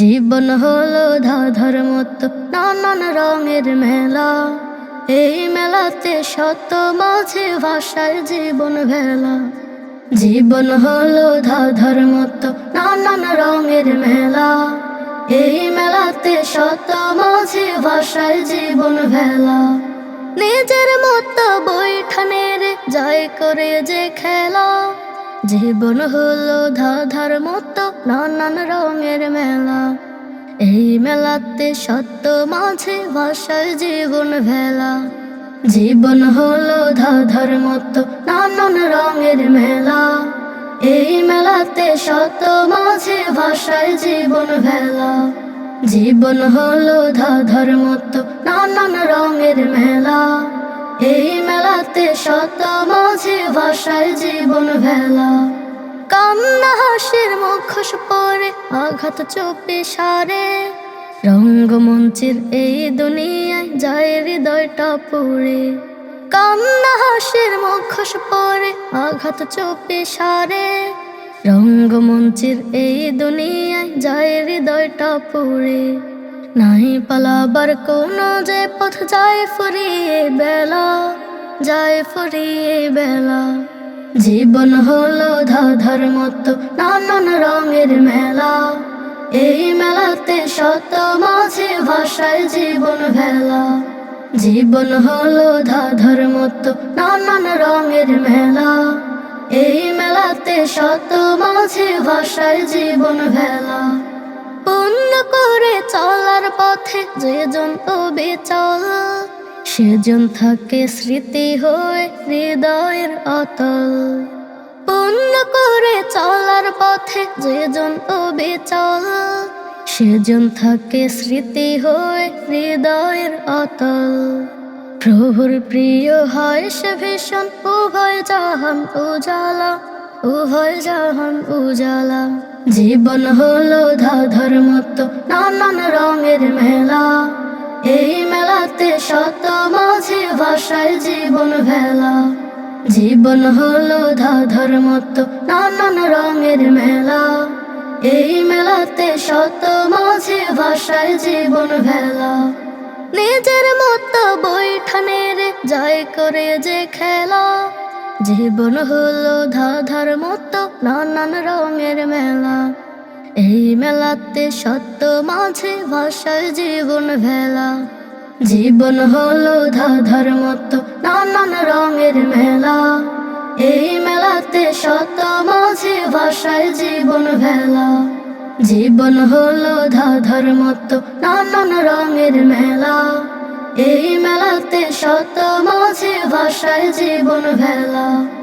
জীবন হলো ধাধর মতো নানান রঙের মেলা। এই মেলাতে শত মাঝে ভাষায় জীবন ভেলা। জীবন হলো ধাধর মতো নানান রঙের মেলা। এই মেলাতে শত মাঝে ভাষায় জীবন ভেলা। নিজের মতো বৈঠানের যাই করে যে খেলা। জীবন হলো ধাধার মতো নানান রঙের মেলা। এই মেলাতে সত্য মাঝে ভাষায় জীবন ভেলা। জীবন হলো ধাধার মতো, নানান রঙের মেলা। এই মেলাতে শত মাঝে ভাষায় জীবন ভেলা। জীবন হলো ধাধার মতো, নানান রঙের মেলা। এই মেলাতে শত মাঝে ভাষায় জীবন ভেলা। কান্না হাসির মুখোশ পরে, আঘাত চোপে সারে। রঙ্গমঞ্চের এই দুনিয়ায় যায় হৃদয়টা পড়ে। কান্না হাসির মুখোশ পরে, আঘাত চোপে সারে। রঙ্গমঞ্চের এই দুনিয়ায় যায় হৃদয়টা পড়ে। নাই পালাবার কোনো যে পথ, যায় ফুরিয়ে বেলা, যায় ফুরিয়ে বেলা। জীবন হলো ধাধার মতো নানান রঙের মেলা। এই মেলাতে শত মাঝে ভাষায় জীবন ভেলা। জীবন হলো ধাধার মতো নানান রঙের মেলা। এই মেলাতে শত মাঝে ভাষায় জীবন ভেলা। পূর্ণ করে চলার পথে যেজন তবে চল সেজন থাকে স্মৃতি হয়ে হৃদয়ের অতল। পূর্ণ করে চলার পথে যেজন তবে চল সেজন থাকে স্মৃতি হয়ে হৃদয়ের অতল। প্রভুর প্রিয় হয় সে ভীষণ, উভয় জাহান উজালা, উভয় জাহান উজালা। জীবন হলো ধাধর মতো নানান রঙের মেলা। এই মেলাতে শত মাঝে ভাষায় জীবন ভেলা। জীবন হলো ধাধর মতো নানান রঙের মেলা। এই মেলাতে শত মাঝে ভাষায় জীবন ভেলা। নিজের মতো বৈঠানের যাই করে যে খেলা। জীবন হলো ধাধার মতো নানান রঙের মেলা। এই মেলাতে সত্য মাঝে ভাষায় জীবন ভেলা। জীবন হলো ধাধার মতো, নানান রঙের মেলা। এই মেলাতে শত মাঝে ভাষায় জীবন ভেলা। জীবন হলো ধাধার মতো, নানান রঙের মেলা। এই মেলাতে শত মাঝে ভাষায় জীবন ভেলা।